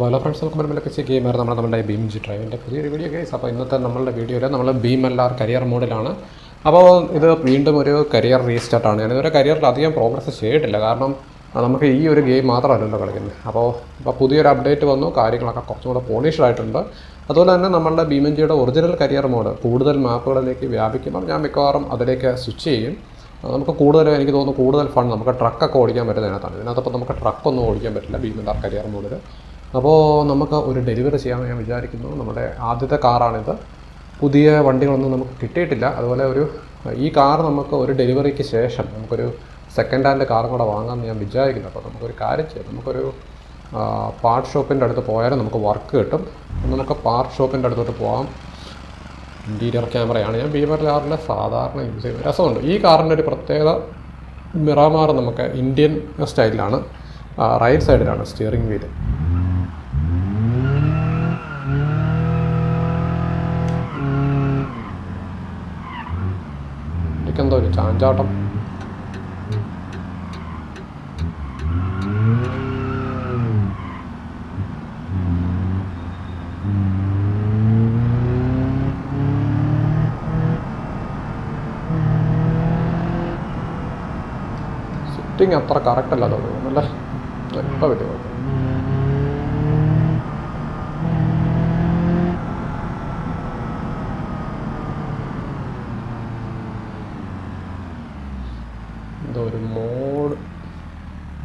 അപ്പോൾ hello friends നമുക്ക് മുമ്പിൽ ചെക്ക് ചെയ്യുമ്പോൾ നമ്മൾ നമ്മുടെ ബീം ജി ഡ്രൈവിന്റെ പുതിയൊരു വീഡിയോ കേസ് അപ്പോൾ ഇന്നത്തെ നമ്മളുടെ വീഡിയോയിൽ നമ്മൾ ബീം എൽ കരിയർ മോഡിലാണ് അപ്പോൾ ഇത് വീണ്ടും ഒരു കരിയർ റീസ്റ്റാർട്ടാണ് ഞാനിതുവരെ കരിയറിൽ അധികം പ്രോഗ്രസ് ചെയ്തിട്ടില്ല. കാരണം നമുക്ക് ഈ ഒരു ഗെയിം മാത്രമല്ലല്ലോ കളിക്കുന്നത്. അപ്പോൾ ഇപ്പോൾ പുതിയൊരു അപ്ഡേറ്റ് വന്നു. കാര്യങ്ങളൊക്കെ കുറച്ചും കൂടെ പോളിഷ്ഡ് ആയിട്ടുണ്ട്. അതുപോലെ തന്നെ നമ്മളുടെ ഭീമൻജിയുടെ ഒറിജിനൽ കരിയർ മോഡ് കൂടുതൽ മാപ്പുകളിലേക്ക് വ്യാപിക്കുമ്പോൾ ഞാൻ മിക്കവാറും അതിലേക്ക് സ്വിച്ച് ചെയ്യും. നമുക്ക് കൂടുതൽ എനിക്ക് തോന്നുന്നു കൂടുതൽ ഫണ്ട് നമുക്ക് ട്രക്കൊക്കെ ഓടിക്കാൻ പറ്റുന്നതിനകത്താണ്. ഇതിനകത്തപ്പോൾ നമുക്ക് ട്രക്കൊന്നും ഓടിക്കാൻ പറ്റില്ല. ഭീമൻഡാർ കരിയർ മോഡിൽ അപ്പോൾ നമുക്ക് ഒരു ഡെലിവറി ചെയ്യാമെന്ന് ഞാൻ വിചാരിക്കുന്നു. നമ്മുടെ ആദ്യത്തെ കാറാണിത്. പുതിയ വണ്ടികളൊന്നും നമുക്ക് കിട്ടിയിട്ടില്ല. അതുപോലെ ഒരു ഈ കാർ നമുക്ക് ഒരു ഡെലിവറിക്ക് ശേഷം നമുക്കൊരു സെക്കൻഡ് ഹാൻഡ് കാറും കൂടെ വാങ്ങാമെന്ന് ഞാൻ വിചാരിക്കുന്നു. അപ്പോൾ നമുക്കൊരു കാര്യം ചെയ്യാം. നമുക്കൊരു പാർട്ട് ഷോപ്പിന്റെ അടുത്ത് പോയാലും നമുക്ക് വർക്ക് കിട്ടും. നമുക്ക് പാർട്ട് ഷോപ്പിന്റെ അടുത്തോട്ട് പോകാം ഇന്റീരിയർ ക്യാമറയാണ് ഞാൻ ബീമർ കാറിന്റെ സാധാരണ യൂസ് ചെയ്യുന്നത് രസമുണ്ട്. ഈ കാറിന്റെ ഒരു പ്രത്യേക മിറാമാർ നമുക്ക് ഇന്ത്യൻ സ്റ്റൈലിലാണ് റൈറ്റ് സൈഡിലാണ് സ്റ്റിയറിംഗ് വീൽ ചാഞ്ചാട്ടം. സിറ്റിങ് അത്ര കറക്റ്റ് അല്ല തോന്നുന്നു അല്ലേ? എപ്പോൾ വലിയ കുഴപ്പം എന്തോ ഒരു മോഡ്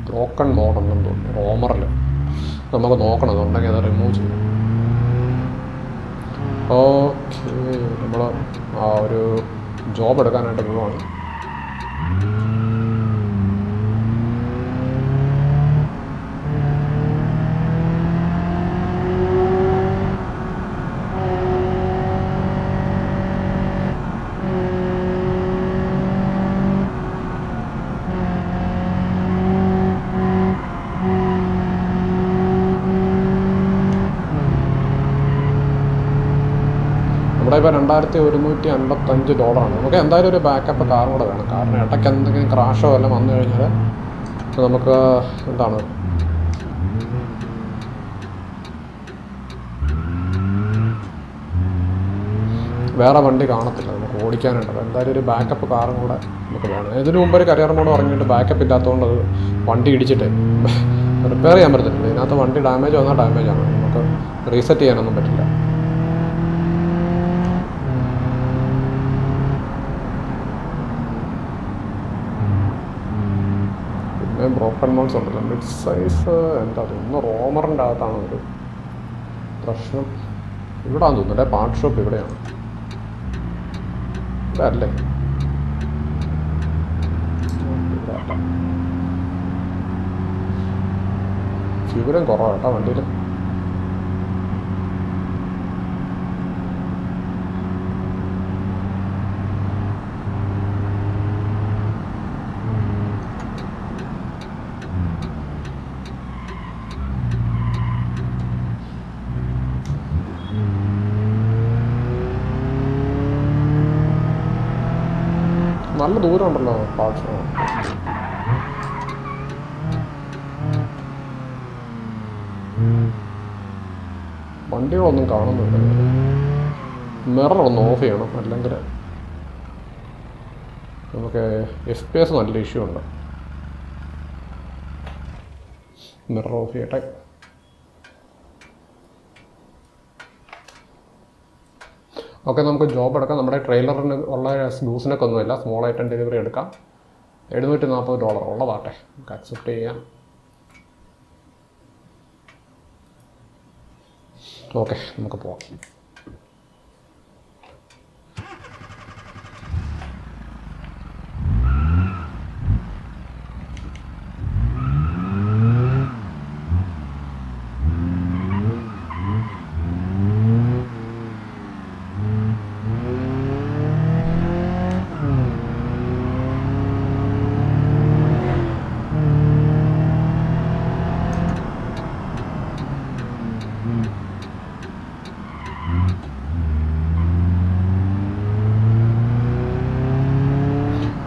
ബ്രോക്കൺ മോഡുണ്ടെന്ന് തോന്നുന്നു റോമറിൽ നമുക്ക് നോക്കണം അതുണ്ടെങ്കിൽ അത് റിമൂവ് ചെയ്യും. ഓക്കെ നമ്മൾ ആ ഒരു ജോബ് എടുക്കാനായിട്ട് പോവാണ്. നമ്മുടെ ഇപ്പോൾ രണ്ടായിരത്തി ഒരുന്നൂറ്റി അൻപത്തഞ്ച് ഡോളറാണ് നമുക്ക് എന്തായാലും ഒരു ബാക്കപ്പ് കാറും കൂടെ വേണം. കാരണം ഇടയ്ക്ക് എന്തെങ്കിലും ക്രാഷോ എല്ലാം വന്നു കഴിഞ്ഞാൽ നമുക്ക് എന്താണ്? വേറെ വണ്ടി കാണത്തില്ല. നമുക്ക് ഓടിക്കാനുണ്ട്. എന്തായാലും ഒരു ബാക്കപ്പ് കാറും കൂടെ നമുക്ക് വേണം. ഇതിനു മുമ്പ് ഒരു കരിയർ മോഡ് ഇറങ്ങിയിട്ട് ബാക്കപ്പ് ഇല്ലാത്തതുകൊണ്ട് അത് വണ്ടി ഇടിച്ചിട്ട് റിപ്പയർ ചെയ്യാൻ പറ്റത്തില്ല. ഇതിനകത്ത് വണ്ടി ഡാമേജ് വന്നാൽ ഡാമേജ് ആണ്. നമുക്ക് റീസെറ്റ് ചെയ്യാനൊന്നും പറ്റില്ല. പിന്നെ ബ്രോക്കൺ മോൾസ് ഉണ്ടല്ലോ. മിഡ് സൈസ് എന്താ ഒന്ന് റോമറിന്റെ അകത്താണ് ഒരു പ്രശ്നം. ഇവിടാന്ന് തോന്നുന്നു പാർട്ട് ഷോപ്പ് ഇവിടെയാണ്. ഇവിടെ. അല്ലേ. ഫ്യൂരം കുറവാണ് വണ്ടിയിൽ നല്ല ദൂരം ഉണ്ടല്ലോ ഷോപ്പ് വണ്ടികളൊന്നും കാണുന്നില്ല. മിറർ ഒന്ന് ഓഫ് ചെയ്യണം അല്ലെങ്കിൽ നമുക്ക് എഫ് പി എസ് നല്ല ഇഷ്യൂ ഉണ്ട്. മിറർ ഓഫ് ചെയ്യട്ടെ. ഓക്കെ നമുക്ക് ജോബ് എടുക്കാം. നമ്മുടെ ട്രെയിലറിന് ഉള്ള ന്യൂസിനൊക്കെ ഒന്നുമില്ല. സ്മോൾ ഐറ്റം ഡെലിവറി എടുക്കാം. എഴുന്നൂറ്റി നാൽപ്പത് ഡോളർ ഉള്ളതാട്ടെ. നമുക്ക് അക്സെപ്റ്റ് ചെയ്യാം. ഓക്കെ നമുക്ക് പോവാം.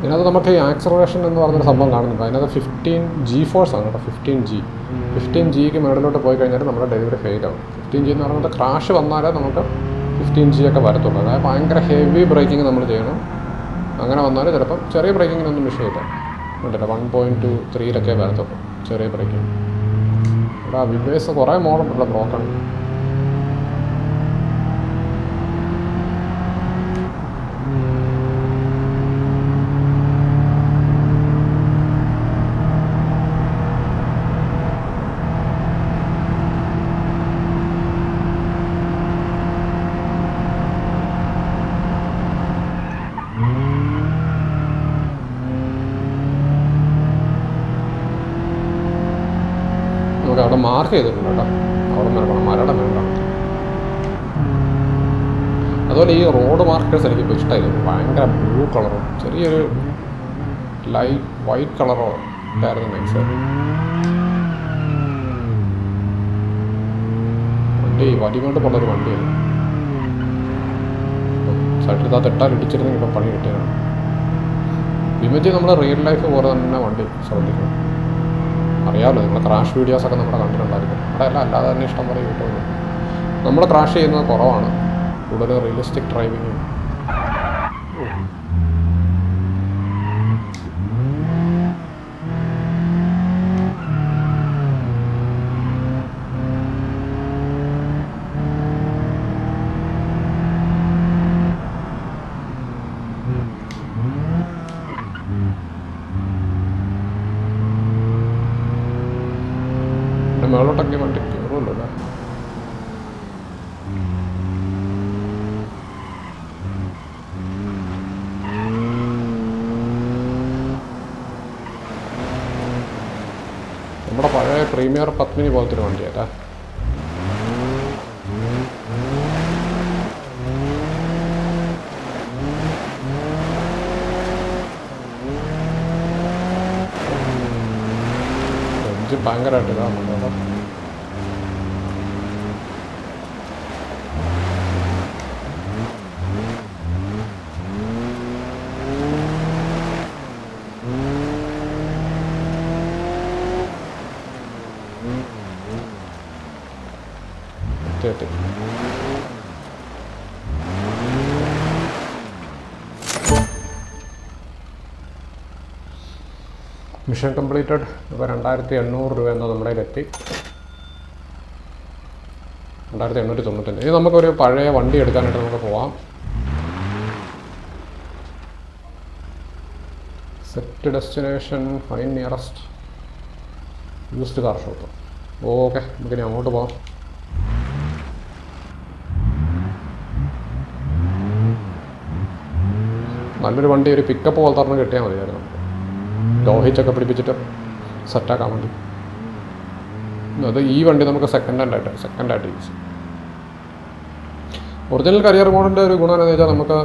നമുക്ക് ഈ ആക്സലറേഷൻ എന്ന് പറഞ്ഞൊരു സംഭവം കാണുന്നുണ്ട്. അതിനകത്ത് ഫിഫ്റ്റീൻ ജി ഫോഴ്സ് ആണ് കേട്ടോ. ഫിഫ്റ്റീൻ ജി ഫിഫ്റ്റീൻ ജിക്ക് മേഡലോട്ട് പോയി കഴിഞ്ഞാൽ നമ്മുടെ ഡെലിവറി ഫെയിൽ ആവും. ഫിഫ്റ്റീൻ ജി എന്ന് പറയുന്നത് ക്രാഷ് വന്നാലേ നമുക്ക് ഫിഫ്റ്റീൻ ജി ഒക്കെ വരത്തുള്ളൂ. അതായത് ഭയങ്കര ഹെവി ബ്രേക്കിംഗ് നമ്മൾ ചെയ്യണം. അങ്ങനെ വന്നാൽ ചിലപ്പം ചെറിയ ബ്രേക്കിങ്ങിനൊന്നും വിഷയമില്ല ഉണ്ടല്ലോ വൺ പോയിന്റ് ടു ത്രീയിലൊക്കെ വരത്തുള്ളൂ. ചെറിയ ബ്രേക്കിംഗ് ഇവിടെ വിവേസ് കുറേ മോഡലുണ്ടല്ലോ ബ്രോക്കൺ നമുക്ക് അവിടെ മാർക്ക് ചെയ്തിട്ടുണ്ട് കേട്ടോ. അവിടെ മരണം വേണ്ട അതുപോലെ ഈ റോഡ് മാർക്കേഴ്സ് എനിക്ക് ഇപ്പോൾ ഇഷ്ടമായിരുന്നു ഭയങ്കര ബ്ലൂ കളറോ ചെറിയൊരു ലൈറ്റ് വൈറ്റ് കളറോ ഉണ്ടായിരുന്നു നൈസ് വണ്ടി വടി കൊണ്ട് പോലൊരു വണ്ടിയാണ്. സൈഡിൽ ആ തെട്ടാൽ ഇടിച്ചിരുന്നെങ്കിൽ ഇപ്പം പണി കിട്ടിയതാണ്. വിമജി നമ്മുടെ റിയൽ ലൈഫ് പോലെ തന്നെ വണ്ടി ശ്രദ്ധിക്കണം. അറിയാമല്ലോ നിങ്ങൾ ക്രാഷ് വീഡിയോസൊക്കെ നമ്മുടെ കണ്ടിട്ടുണ്ടായിരിക്കും. അവിടെ അല്ല അല്ലാതെ തന്നെ ഇഷ്ടം പോലെ യൂട്യൂബിൽ നമ്മൾ ക്രാഷ് ചെയ്യുന്നത് കുറവാണ്. കൂടുതൽ റിയലിസ്റ്റിക് ഡ്രൈവിങ് പിന്നെ മേളോട്ടൊക്കെ വണ്ടി കയറുമല്ലോ അല്ലേ നമ്മുടെ പഴയ പ്രീമിയർ പത്മിനി പോലത്തെ ഒരു വണ്ടിയല്ലേ ഭയങ്കരമായിട്ട് ഇതാകുന്നുണ്ട് കേട്ടോ. Mission completed. ഇപ്പോൾ രണ്ടായിരത്തി എണ്ണൂറ് രൂപ എന്ന നമ്മുടെ കയ്യിലെത്തി. രണ്ടായിരത്തി എണ്ണൂറ്റി തൊണ്ണൂറ്റഞ്ച്. ഇനി നമുക്കൊരു പഴയ വണ്ടി എടുക്കാനായിട്ട് നമുക്ക് പോവാം. Set destination find nearest used car shop okay നമുക്കിനി അങ്ങോട്ട് പോകാം നല്ലൊരു വണ്ടി ഒരു പിക്കപ്പ് പോലത്തെ തുറന്ന് കിട്ടിയാൽ മതിയായിരുന്നു ലോഹിച്ചൊക്കെ പിടിപ്പിച്ചിട്ട് സെറ്റാക്കാൻ വേണ്ടി. അത് ഈ വണ്ടി നമുക്ക് സെക്കൻഡ് ഹാൻഡ് ആയിട്ട് സെക്കൻഡ് ആയിട്ട് യൂസ് ഒറിജിനൽ കരിയർ മോഡിന്റെ ഒരു ഗുണം എന്താണെന്ന് വെച്ചാൽ നമുക്ക്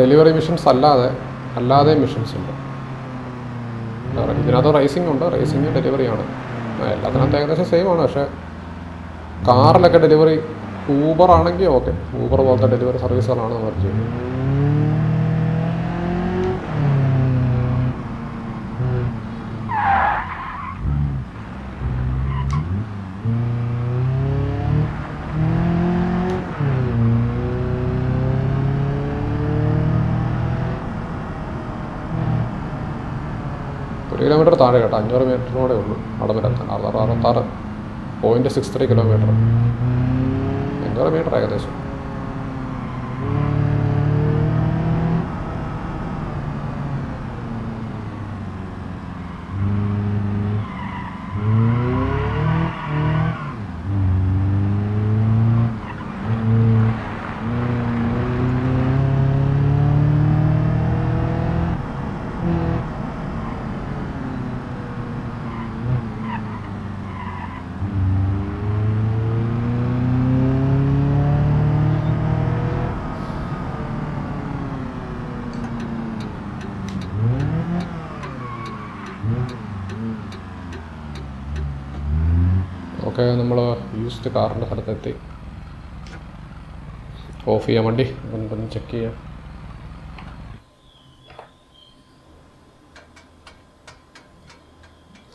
ഡെലിവറി മിഷൻസ് അല്ലാതെ അല്ലാതെ മിഷൻസ് ഉണ്ട്. ഇതിനകത്ത് റേസിംഗ് ഉണ്ട്. റേസിംഗ് ഡെലിവറിയാണ് എല്ലാത്തിനകത്ത് ഏകദേശം സെയിം ആണ്. പക്ഷേ കാറിലൊക്കെ ഡെലിവറി ഊബർ ആണെങ്കിൽ ഓക്കെ ഊബർ പോലത്തെ ഡെലിവറി സർവീസുകളാണ് നമ്മൾ ചെയ്യുന്നത്. ഒരു കിലോമീറ്റർ താഴെ കേട്ടോ അഞ്ഞൂറ് മീറ്ററിനോടെ ഉള്ളൂ അവിടെ വരെ എത്താൻ അറുപത്താറ് അറുപത്താറ് പോയിന്റ് സിക്സ് ത്രീ കിലോമീറ്റർ അഞ്ഞൂറ് മീറ്റർ ഏകദേശം. ഓക്കെ നമ്മൾ യൂസ്ഡ് കാറിന്റെ സ്ഥലത്തെത്തി. ഓഫ് ചെയ്യാൻ വണ്ടി ഒന്ന് ചെക്ക് ചെയ്യാം.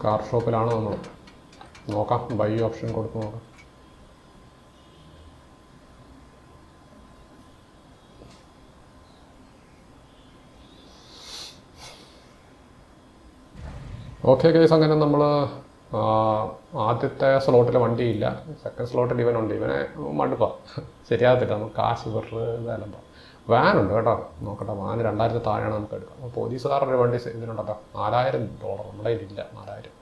കാർ ഷോപ്പിലാണ് നമ്മൾ നോക്കാം. ബൈ ഓപ്ഷൻ കൊടുത്ത് നോക്കാം. ഓക്കെ കേസ് അങ്ങനെ നമ്മൾ ആദ്യത്തെ സ്ലോട്ടിൽ വണ്ടിയില്ല. സെക്കൻഡ് സ്ലോട്ടിൽ ഇവനുണ്ട്. ഇവനെ മടുപ്പാ. ശരിയാകത്തില്ല. നമുക്ക് കാശ് വെറുതെ ഇതല്ലപ്പോൾ വാനുണ്ട് കേട്ടോ. നോക്കട്ടെ വാൻ രണ്ടായിരത്തി താഴെയാണ് നമുക്ക് എടുക്കാം. അപ്പോൾ പോലീസുകാരുടെ വണ്ടി ഇതിനുണ്ടല്ലോ. നാലായിരം ഡോളർ നമ്മുടെ ഇതില്ല നാലായിരം.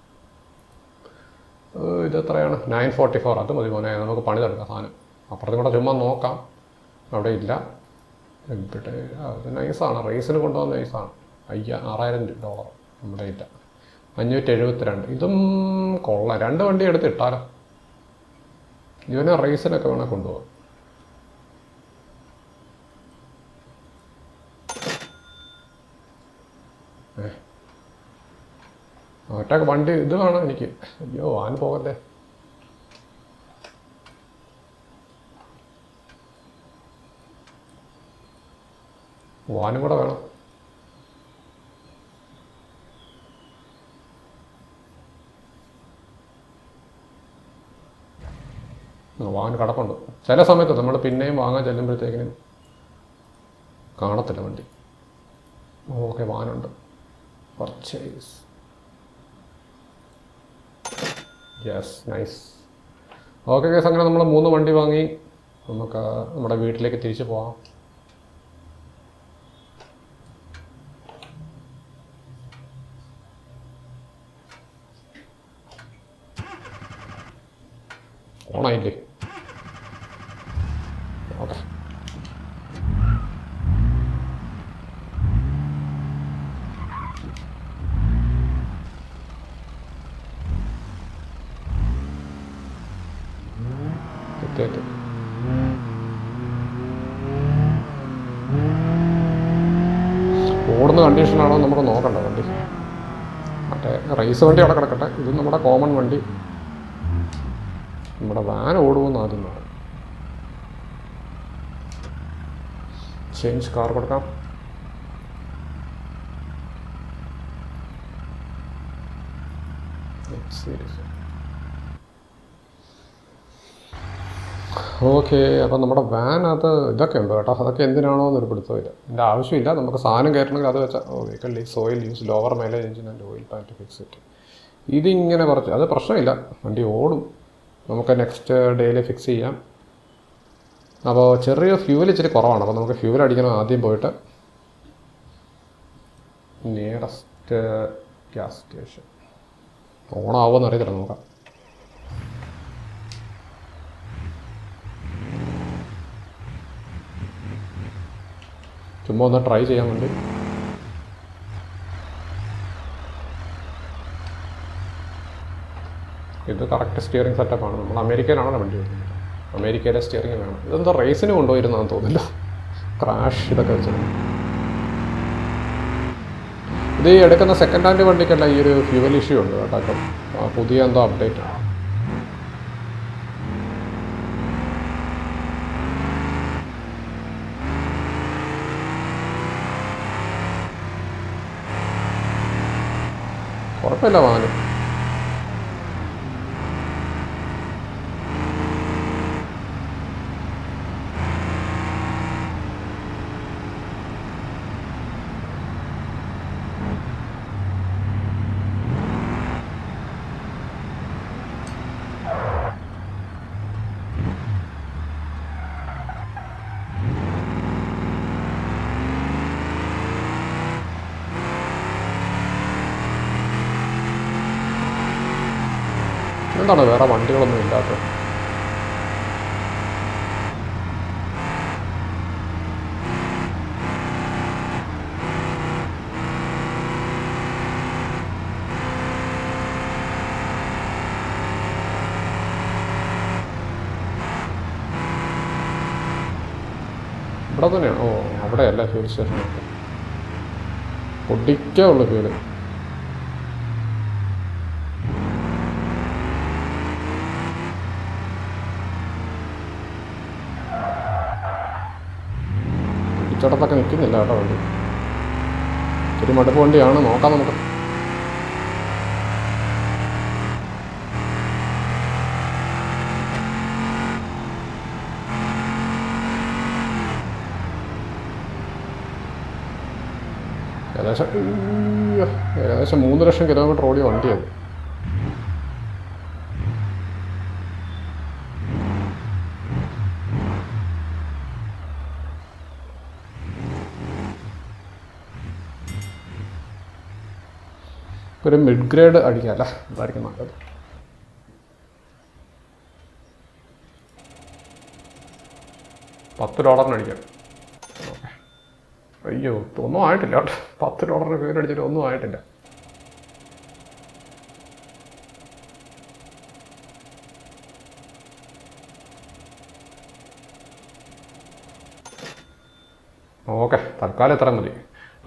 ഇത് എത്രയാണ്? നയൻ ഫോർട്ടി ഫോർ അത് മതി മോനെ. നമുക്ക് പണി തുടങ്ങാം സാധനം. അപ്പുറത്തും കൂടെ ചുമ്മാ നോക്കാം. അവിടെ ഇല്ല. ഇവിടെ ഇത് നൈസാണ്. റേസിന് കൊണ്ടുപോകുന്ന നൈസാണ്. അയ്യ ആറായിരം ഡോളർ നമ്മുടെ ഇല്ല അഞ്ഞൂറ്റി എഴുപത്തിരണ്ട് ഇതും കൊള്ളാം. രണ്ട് വണ്ടി എടുത്ത് ഇട്ടാലോ? ഇവനെ റേസിനൊക്കെ വേണേൽ കൊണ്ടുപോകാം. ഒറ്റയ്ക്ക് വണ്ടി ഇത് വേണം എനിക്ക്? അയ്യോ വാൻ പോകല്ലേ? വാനും കൂടെ വേണം. കടപ്പുണ്ട് കിടപ്പുണ്ട്. ചില സമയത്ത് നമ്മൾ പിന്നെയും വാങ്ങാൻ ചെല്ലുമ്പോഴത്തേക്കിനും കാണത്തില്ല വണ്ടി. Okay വാനുണ്ട്. Purchase yes nice okay guys അങ്ങനെ നമ്മൾ മൂന്ന് വണ്ടി വാങ്ങി. നമുക്ക് നമ്മുടെ വീട്ടിലേക്ക് തിരിച്ചു പോവാം. ഓണായില്ലേ ഓക്കെ എത്തി ഓടുന്ന കണ്ടീഷനാണോ നമുക്ക് നോക്കണ്ട വണ്ടി. മറ്റേ റേസ് വണ്ടി അവിടെ കിടക്കട്ടെ. ഇത് നമ്മുടെ കോമൺ വണ്ടി. നമ്മുടെ വാൻ ഓടുമെന്ന് ആദ്യം നോക്കാം ചേഞ്ച് കാർ കൊടുക്കാം. സീരീസ് ഓക്കെ അപ്പം നമ്മുടെ അത് ഇതൊക്കെ ഉണ്ട് കേട്ടോ. അതൊക്കെ എന്തിനാണോ എന്നൊരു പിടുത്തമില്ല എന്റെ ആവശ്യമില്ല. നമുക്ക് സാധനം കയറ്റണമെങ്കിൽ അത് വെച്ചാൽ ഓ vehicle soil use lower mileage engine and oil pan fix it ഇതിങ്ങനെ കുറച്ച് അത് പ്രശ്നമില്ല. വണ്ടി ഓടും. നമുക്ക് നെക്സ്റ്റ് ഡേയിൽ ഫിക്സ് ചെയ്യാം. അപ്പോൾ ചെറിയ ഫ്യൂവൽ ഇച്ചിരി കുറവാണ്. അപ്പോൾ നമുക്ക് ഫ്യൂവൽ അടിക്കണം ആദ്യം പോയിട്ട്. നിയറസ്റ്റ് ഗ്യാസ് സ്റ്റേഷൻ ഓണാവുമെന്ന് അറിയത്തില്ല നോക്കാം ചുമ്മാ ഒന്ന് ട്രൈ ചെയ്യാൻ വേണ്ടി. ഇത് കറക്റ്റ് സ്റ്റിയറിംഗ് സെറ്റപ്പാണ് നമ്മൾ അമേരിക്കയിലാണ് വണ്ടി വരുന്നത് അമേരിക്കയിലെ സ്റ്റിയറിംഗ് വേണം. ഇതെന്തോ റേസിന് കൊണ്ടുപോയിരുന്നാന്ന് തോന്നില്ല ക്രാഷ് ഇതൊക്കെ വെച്ചത് ഇത് എടുക്കുന്ന സെക്കൻഡ് ഹാൻഡ് വണ്ടിക്കല്ല ഈ ഒരു ഫ്യൂവൽ ഇഷ്യൂ ഉണ്ട് കേട്ടോ. പുതിയ എന്തോ അപ്ഡേറ്റ് ആണ് കുഴപ്പമില്ല എന്താണ് വേറെ വണ്ടികളൊന്നും ഇല്ലാത്തത്. ഇവിടെ തന്നെയാണ്? ഓ അവിടെയല്ല ഫ്യൂൽ സ്റ്റേഷനൊക്കെ പൊടിക്കേ ഉള്ളു ഫ്യൂൽ നിൽക്കുന്നില്ല കേട്ടോ വണ്ടി. ഒരു മടുപ്പ് വണ്ടിയാണ്. നോക്കാം നമുക്ക്. ഏകദേശം ഏകദേശം മൂന്ന് ലക്ഷം കിലോമീറ്റർ ഓടിയ വണ്ടിയാണ് ഒരു മിഡ് ഗ്രേഡ് അടിക്കാമല്ല അതായിരിക്കും നല്ലത്. പത്ത് ഡോളറിന് അടിക്കാം. അയ്യോ ഒന്നും ആയിട്ടില്ല. കേട്ടോ പത്ത് ഡോളറിന് പേര് അടിച്ചിട്ട് ഒന്നും ആയിട്ടില്ല. ഓക്കെ തൽക്കാലം ഇത്ര മതി.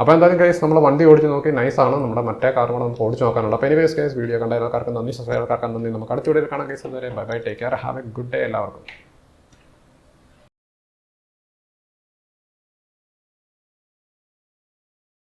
അപ്പോൾ എന്തായാലും കേസ് നമ്മൾ വണ്ടി ഓടിച്ച് നോക്കി നൈസാണ് നമ്മുടെ മറ്റേ കാർ കൂടെ നമുക്ക് ഓടിച്ച് നോക്കാനുള്ളത് അപ്പോൾ എനിവേസ് കേസ് വീഡിയോ കണ്ട എല്ലാവർക്കും നന്ദി സബ്സ്ക്രൈബ് ആൾക്കാർക്ക് നന്ദി. നമുക്ക് അടുത്ത വീഡിയോയിൽ കാണാൻ guys bye bye take care have a good day എല്ലാവർക്കും.